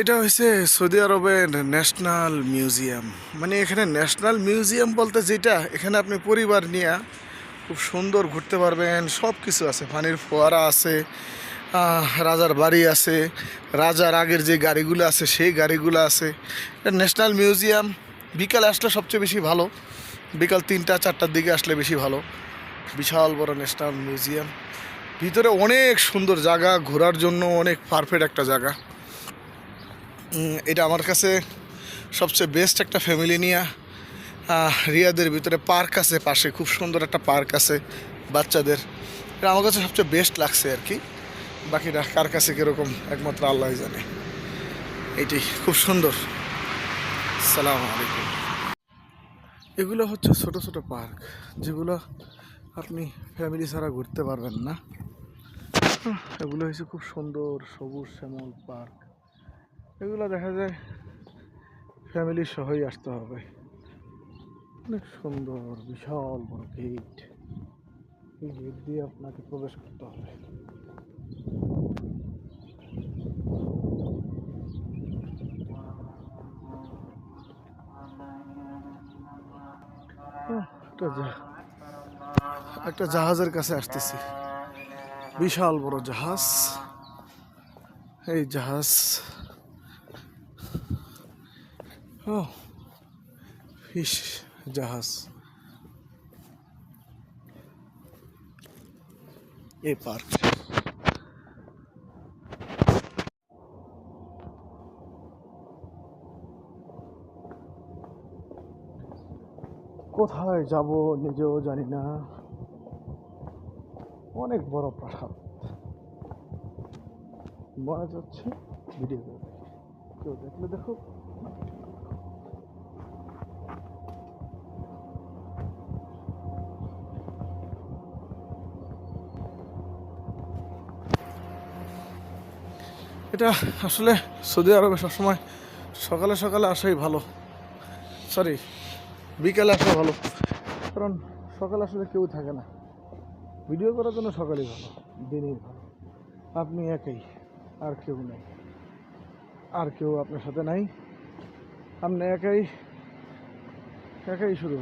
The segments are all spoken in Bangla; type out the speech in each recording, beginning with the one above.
এটা হচ্ছে সৌদি আরবের ন্যাশনাল মিউজিয়াম। মানে এখানে ন্যাশনাল মিউজিয়াম বলতে যেটা, এখানে আপনি পরিবার নিয়ে খুব সুন্দর ঘুরতে পারবেন সব কিছু আছে। পানির ফোয়ারা আছে রাজার বাড়ি আছে, রাজার আগের যে গাড়িগুলো আছে, সেই গাড়িগুলো আছে। ন্যাশনাল মিউজিয়াম, বিকাল আসলে সবচেয়ে বেশি ভালো। বিকাল তিনটা, চারটার দিকে আসলে বেশি ভালো। বিশাল বড় ন্যাশনাল মিউজিয়াম। ভিতরে অনেক সুন্দর জায়গা, ঘোরার জন্য অনেক পারফেক্ট একটা জায়গা। এটা আমার কাছে সবচেয়ে বেস্ট একটা ফ্যামিলি নিয়ে। রিয়াদের ভিতরে পার্ক আছে পাশে, খুব সুন্দর একটা পার্ক আছে বাচ্চাদের। এটা আমার কাছে সবচেয়ে বেস্ট লাগছে আর কি। বাকিটা কার কাছে কীরকম, একমাত্র আল্লাহ জানে। এটি খুব সুন্দর। সালাম আলাইকুম। এগুলো হচ্ছে ছোট ছোট পার্ক যেগুলো আপনি ফ্যামিলি ছাড়া ঘুরতে পারবেন না। এগুলো হচ্ছে খুব সুন্দর সবুজ শ্যামল পার্ক এগুলো দেখা যায় ফ্যামিলির সহই আসতে হবে। অনেক সুন্দর, বিশাল বড় গেট এই গেট দিয়ে আপনাকে প্রবেশ করতে হবে। একটা একটা জাহাজের কাছে আসতেছি। বিশাল বড় জাহাজ। এই জাহাজ ও ফিশ জাহাজ। এই পার্ক। কোথায় যাব নিজেও জানি না। অনেক বড় প্রাসাদ। মনে যাচ্ছে ভিডিও কেউ দেখলে দেখো না দেখলে না দেখো। এটা আসলে সৌদি আরবে সবসময় সকালে সকালে আসাই ভালো। সরি বিকালে আসা ভালো। কারণ সকালে আসলে কেউ থাকে না। ভিডিও করার জন্য সকালেই ভালো, দিনই ভালো। আপনি একাই, আর কেউ নেই। আর কেউ আপনার সাথে নাই। আপনি একাই একাই শুরু।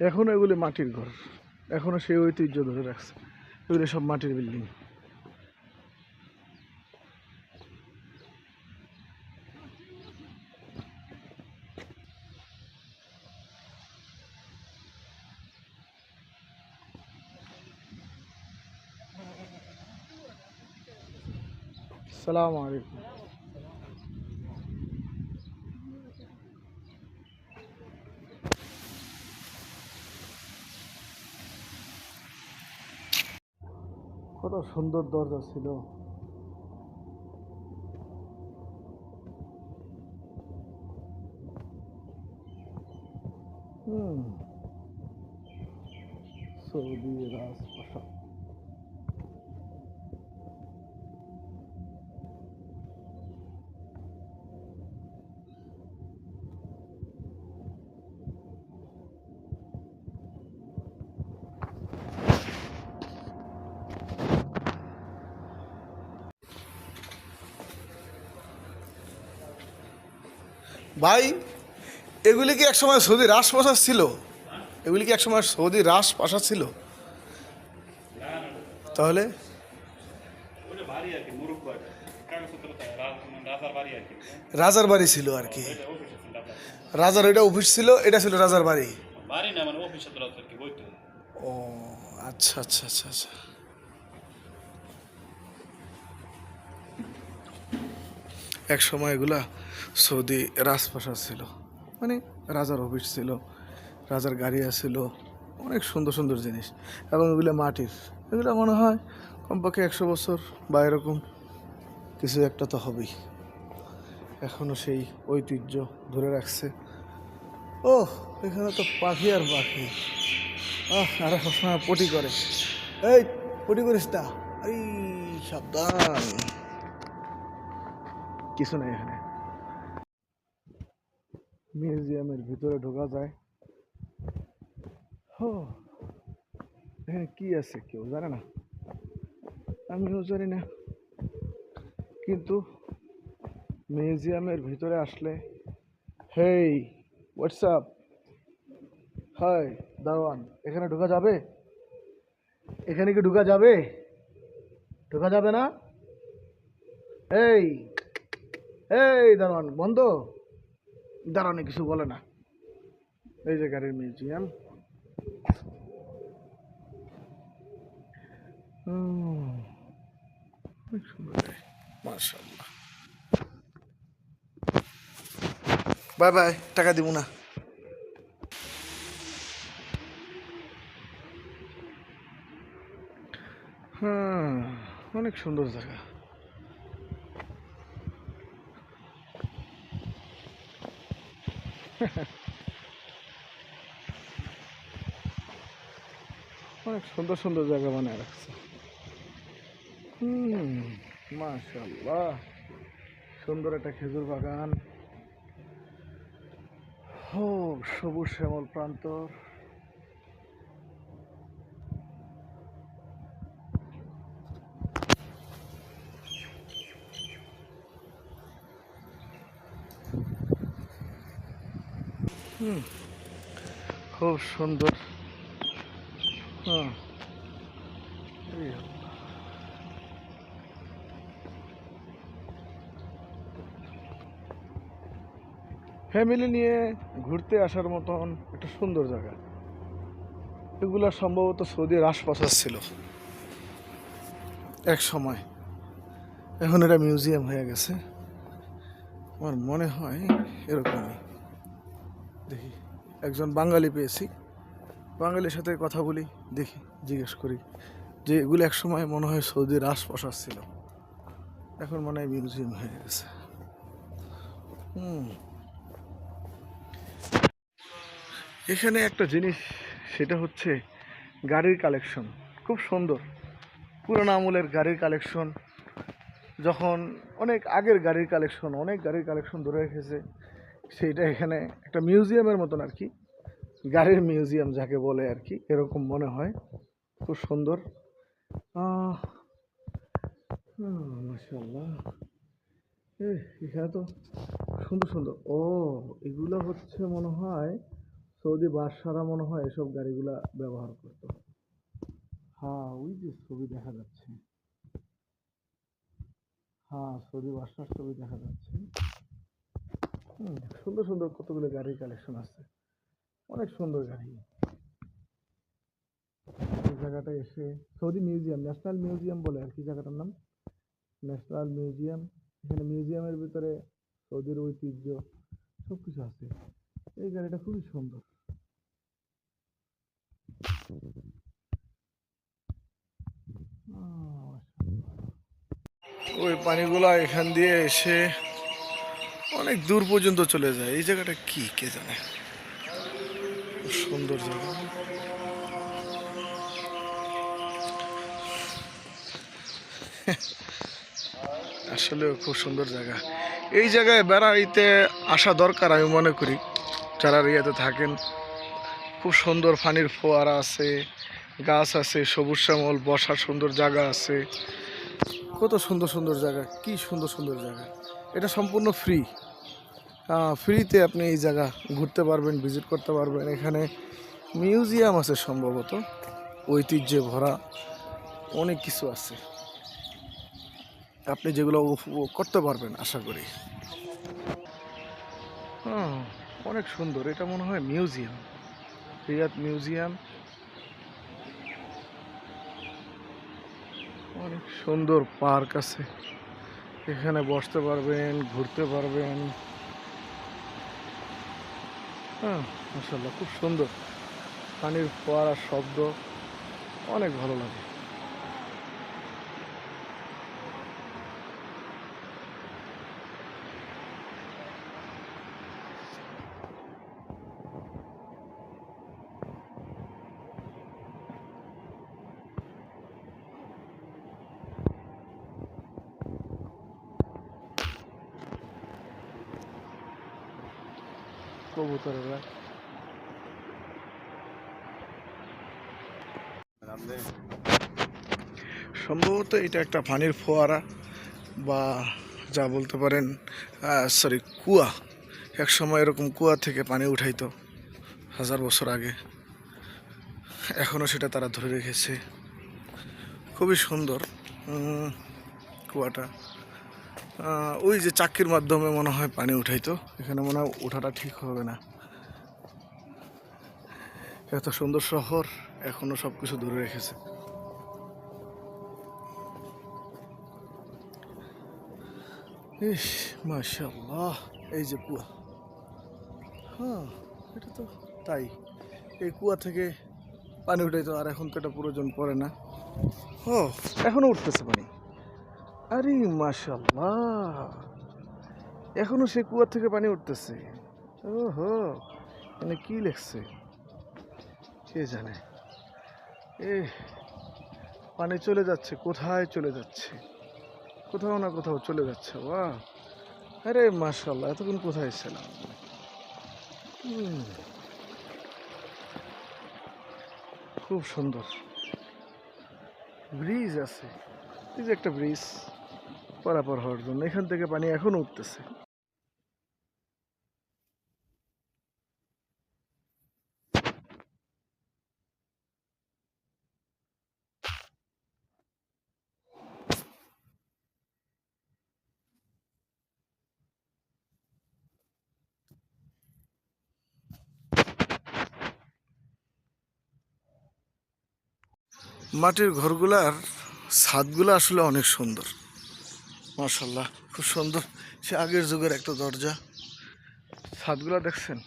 এখনও এগুলি মাটির ঘর। এখনও সেই ঐতিহ্য ধরে রাখছে। এগুলি সব মাটির বিল্ডিং। সালাম আলাইকুম। সুন্দর দরজা ছিল। হুম। সৌদি রাজপ্রাসাদ। ভাই, এগুলি কি একসময় সৌদি রাস রাজপ্রাসাদ ছিল? এগুলি কি একসময় সৌদি রাস রাজপ্রাসাদ ছিল? তাহলে? রাজার বাড়ি ছিল আর কি। রাজার ওইটা অফিস ছিল, এটা ছিল রাজার বাড়ি। ও আচ্ছা আচ্ছা আচ্ছা আচ্ছা। এক সময় এগুলা সৌদি রাজপ্রাসাদ ছিল। মানে রাজার অফিস ছিল, রাজার গাড়ি ছিল অনেক সুন্দর সুন্দর জিনিস। এবং এগুলো মাটির। এগুলো মনে হয় কমপক্ষে একশো বছর বা এরকম। কিছু একটা তো হবেই। এখনও সেই ঐতিহ্য ধরে রাখছে। ও এখানে তো পাখি আর পাখি। আহ, আর সবসময় পটি করে। এই, পটি করিস না। এই, সাবধান। কিছু নেই এখানে। মিউজিয়ামের ভিতরে ঢোকা যায়। হো, এখানে কি আছে কেউ জানে না। আমিও জানি না। কিন্তু মিউজিয়ামের ভিতরে আসলে, হেই হোয়াটসঅ্যাপ হাই, দারোয়ান, এখানে ঢোকা যাবে? এখানে কি ঢোকা যাবে? ঢোকা যাবে না? এই এই দারোয়ান, বন্ধ? দারোয়ানে কিছু বলে না। এই যে গাড়ির মিউজিয়াম। বাই বাই, টাকা দিব না। অনেক সুন্দর জায়গা। অনেক সুন্দর সুন্দর জায়গা বানায় রাখছে। হুম মাশাল্লাহ সুন্দর একটা খেজুর বাগান। সবুজ শ্যামল প্রান্তর। হুম। খুব সুন্দর। হ্যাঁ। ফ্যামিলি নিয়ে ঘুরতে আসার মতন একটা সুন্দর জায়গা। এগুলো সম্ভবত সৌদির আশপাশে ছিল। এক সময়। এখন এটা মিউজিয়াম হয়ে গেছে। আমার মনে হয় এরকমই। দেখি, একজন বাঙালি পেয়েছি। বাঙালির সাথে কথা বলি, দেখি, জিজ্ঞেস করি যে এগুলো এক সময় মনে হয় সৌদির আশপাশার ছিল। এখন মনে হয় মিউজিয়াম হয়ে গেছে। হুম। এখানে একটা জিনিস, সেটা হচ্ছে গাড়ির কালেকশন খুব সুন্দর। পুরোনো আমলের গাড়ির কালেকশন যখন অনেক আগের গাড়ির কালেকশন অনেক গাড়ির কালেকশন ধরে রেখেছে। সেইটা এখানে একটা মিউজিয়ামের মতন আর কি। গাড়ির মিউজিয়াম যাকে বলে আর কি, এরকম মনে হয়। খুব সুন্দর। মাসাল্লাহ এখানে তো সুন্দর সুন্দর। ও, এগুলো হচ্ছে মনে হয় সৌদি বাদশারা মনে হয় এসব গাড়িগুলা ব্যবহার করতো। হ্যাঁ ওই যে ছবি দেখা যাচ্ছে। হ্যাঁ সৌদি বাদশার ছবি দেখা যাচ্ছে। হুম, সুন্দর সুন্দর কতগুলো গাড়ির কালেকশন আছে। অনেক সুন্দর গাড়ি। জায়গাটা এসে সৌদি মিউজিয়াম ন্যাশনাল মিউজিয়াম বলে আর কি জায়গাটার নাম। ন্যাশনাল মিউজিয়াম এখানে মিউজিয়ামের ভিতরে সৌদির ঐতিহ্য সব কিছু আছে। এই গাড়িটা খুবই সুন্দর। ওই পানিগুলো এখান দিয়ে এসে অনেক দূর পর্যন্ত চলে যায়। এই জায়গাটা কি, কে জানে? সুন্দর জায়গা। আসলে খুব সুন্দর জায়গা। এই জায়গায় বেড়াইতে আসা দরকার, আমি মনে করি। যারা ইয়েতে থাকেন, খুব সুন্দর পানির ফোয়ারা আছে, গাছ আছে, সবুজ শ্যামল, বসার সুন্দর জায়গা আছে। কত সুন্দর সুন্দর জায়গা, কি সুন্দর সুন্দর জায়গা। এটা সম্পূর্ণ ফ্রি ফ্রিতে আপনি এই জায়গা ঘুরতে পারবেন ভিজিট করতে পারবেন। এখানে মিউজিয়াম আছে সম্ভবত। ঐতিহ্যে ভরা অনেক কিছু আছে। আপনি যেগুলো উপভোগ করতে পারবেন, আশা করি। হ্যাঁ অনেক সুন্দর। এটা মনে হয় মিউজিয়াম রিয়াদ মিউজিয়াম অনেক সুন্দর পার্ক আছে। এখানে বসতে পারবেন, ঘুরতে পারবেন। হ্যাঁ মাসাল্লাহ খুব সুন্দর। পানির ফোয়ারার শব্দ, অনেক ভালো লাগে। কবুতরেরা সম্ভবত এটা একটা পানির ফোয়ারা বা যা বলতে পারেন সরি কুয়া। এক সময় এরকম কুয়া থেকে পানি উঠাইতো হাজার বছর আগে। এখনও সেটা তারা ধরে রেখেছে। খুবই সুন্দর কুয়াটা। ওই যে চাক্কির মাধ্যমে মনে হয় পানি উঠাইতো। এখানে মনে হয় ওঠাটা ঠিক হবে না। এত সুন্দর শহর এখনও সব কিছু রেখেছে। ইস মাশাল্লাহ এই যে কুয়া। হ্যাঁ এটা তো তাই। এই কুয়া থেকে পানি উঠাইতো, আর এখন তো এটা প্রয়োজন পড়ে না। ও, এখনও উঠতেছে পানি। আরে মাশাল্লাহ এখনও সে কুয়ার থেকে পানি উঠতেছে। ওহো মানে কি লেখছে? কে জানে? এ পানি চলে যাচ্ছে, কোথায় চলে যাচ্ছে? কোথাও না কোথাও চলে যাচ্ছে বা আরে মাশাল্লাহ এতক্ষণ কোথায় ছিলাম। খুব সুন্দর। ব্রিজ আছে। এই যে একটা ব্রিজ। পারাপার হওয়ার জন্য। এখান থেকে পানি এখনও উঠতেছে। মাটির ঘরগুলার ছাদগুলো আসলে অনেক সুন্দর। মার্শাল্লাহ খুব সুন্দর। সে আগের যুগের একটা দরজা। ছাদগুলা দেখছেন?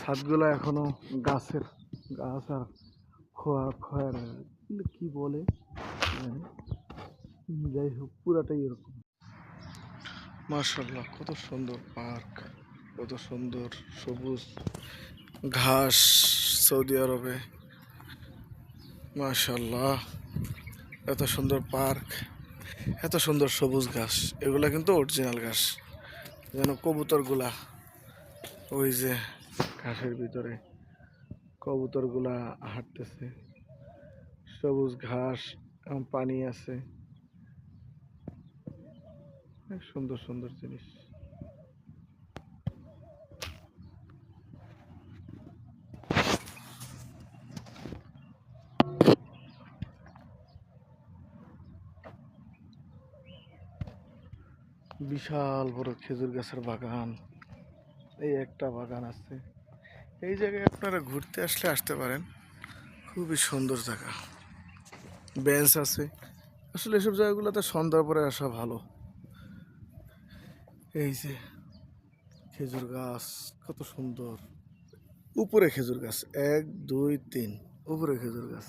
ছাদগুলা এখনও গাছের গাছ আর খোয়া খোয়ার কি বলে? যাই হোক পুরাটাই এরকম। মার্শাল্লাহ কত সুন্দর পার্ক কত সুন্দর সবুজ ঘাস সৌদি আরবে। মাশাল্লাহ এত সুন্দর পার্ক। এত সুন্দর সবুজ ঘাস, এগুলা কিন্তু অরিজিনাল ঘাস। যেন কবুতরগুলা, ওই যে ঘাসের ভিতরে কবুতরগুলা হাঁটতেছে। সবুজ ঘাস, পানি আছে। সুন্দর সুন্দর জিনিস। বিশাল বড় খেজুর গাছের বাগান। এই একটা বাগান আছে। এই জায়গায় আপনারা ঘুরতে আসলে আসতে পারেন। খুবই সুন্দর জায়গা। বেঞ্চ আছে। আসলে এসব জায়গাগুলোতে সন্ধ্যার পরে আসা ভালো। এই যে খেজুর গাছ, কত সুন্দর। উপরে খেজুর গাছ, এক, দুই, তিন। উপরে খেজুর গাছ।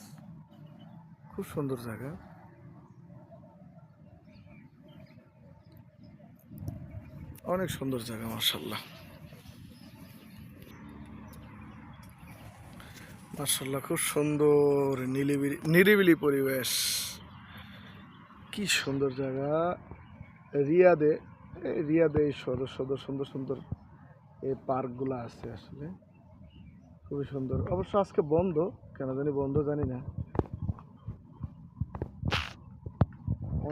খুব সুন্দর জায়গা। অনেক সুন্দর জায়গা মার্শাল্লাহ মার্শাল্লাহ খুব সুন্দর নিলিবিলি, নিরিবিলি পরিবেশ। কি সুন্দর জায়গা। রিয়াদে রিয়াদে এই সদর সদর সুন্দর সুন্দর এই পার্কগুলো আছে আসলে। খুবই সুন্দর। অবশ্য আজকে বন্ধ, কেন জানি বন্ধ জানি না।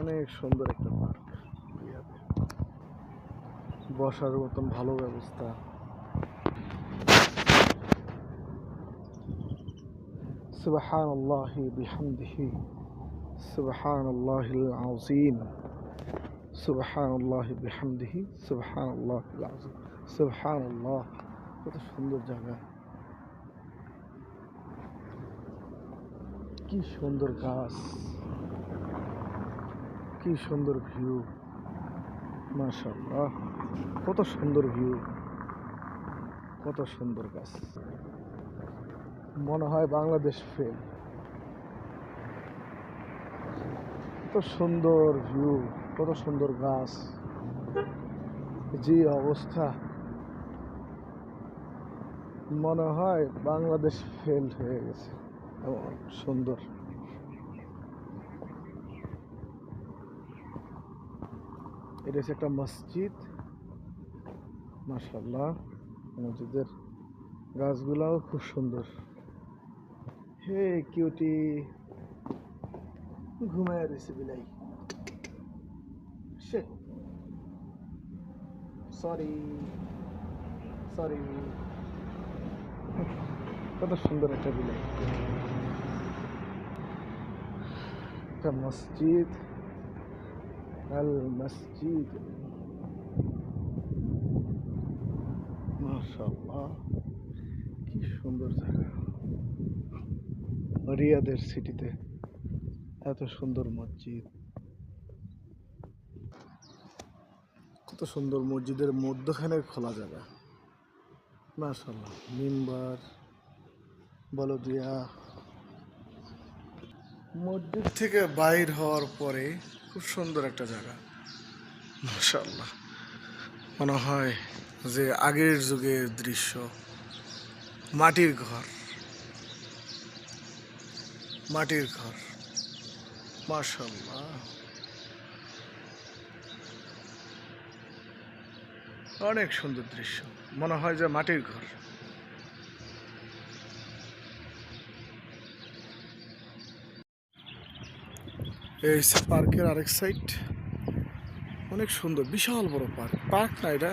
অনেক সুন্দর একটা বসার মতন ভালো ব্যবস্থা سبحان الله بحمده سبحان الله العظيم سبحان الله بحمده سبحان الله العظيم سبحان الله কত সুন্দর জায়গা কি সুন্দর গাছ কি সুন্দর ভিউ মাশাল্লাহ কত সুন্দর ভিউ কত সুন্দর গাছ। মনে হয় বাংলাদেশ ফেল কত সুন্দর ভিউ কত সুন্দর গাছ। যে অবস্থা। মনে হয় বাংলাদেশ ফেল হয়ে গেছে। সুন্দর। এটা হচ্ছে একটা মসজিদ। মাশাল্লাহ মসজিদের গাছগুলাও খুব সুন্দর। হে কিউটি, ঘুমায় রয়েছে বিলাই। Sorry sorry. কত সুন্দর একটা বিলাই। একটা মসজিদ আল মসজিদ কি সুন্দর জায়গা। রিয়াদের সিটিতে এত সুন্দর মসজিদ। কত সুন্দর মসজিদের মধ্যখানে খোলা জায়গা। মাশাআল্লাহ, মিম্বার, বলদিয়া। মসজিদ থেকে বাইর হওয়ার পরে খুব সুন্দর একটা জায়গা। মাশাআল্লাহ, মনে হয় যে আগের যুগের দৃশ্য, মাটির ঘর মাটির ঘর মাশাল্লাহ অনেক সুন্দর দৃশ্য, মনে হয় যে মাটির ঘর। এই পার্কের আরেক সাইড অনেক সুন্দর, বিশাল বড় পার্ক। পার্ক না এটা?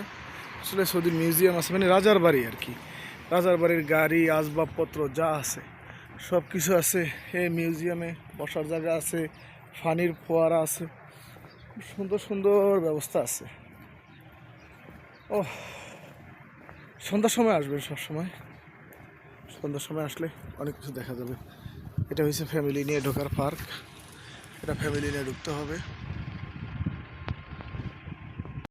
আসলে সৌদির মিউজিয়াম আছে মানে রাজার বাড়ি আর কি। রাজার বাড়ির গাড়ি, আসবাবপত্র যা আছে সব কিছু আছে। এই মিউজিয়ামে বসার জায়গা আছে, ফানির ফোয়ারা আছে সুন্দর সুন্দর ব্যবস্থা আছে। ও সন্ধ্যার সময় আসবেন সব সময় সন্ধ্যার সময় আসলে অনেক কিছু দেখা যাবে। এটা হচ্ছে ফ্যামিলি নিয়ে ঢোকার পার্ক এটা ফ্যামিলি নিয়ে ঢুকতে হবে।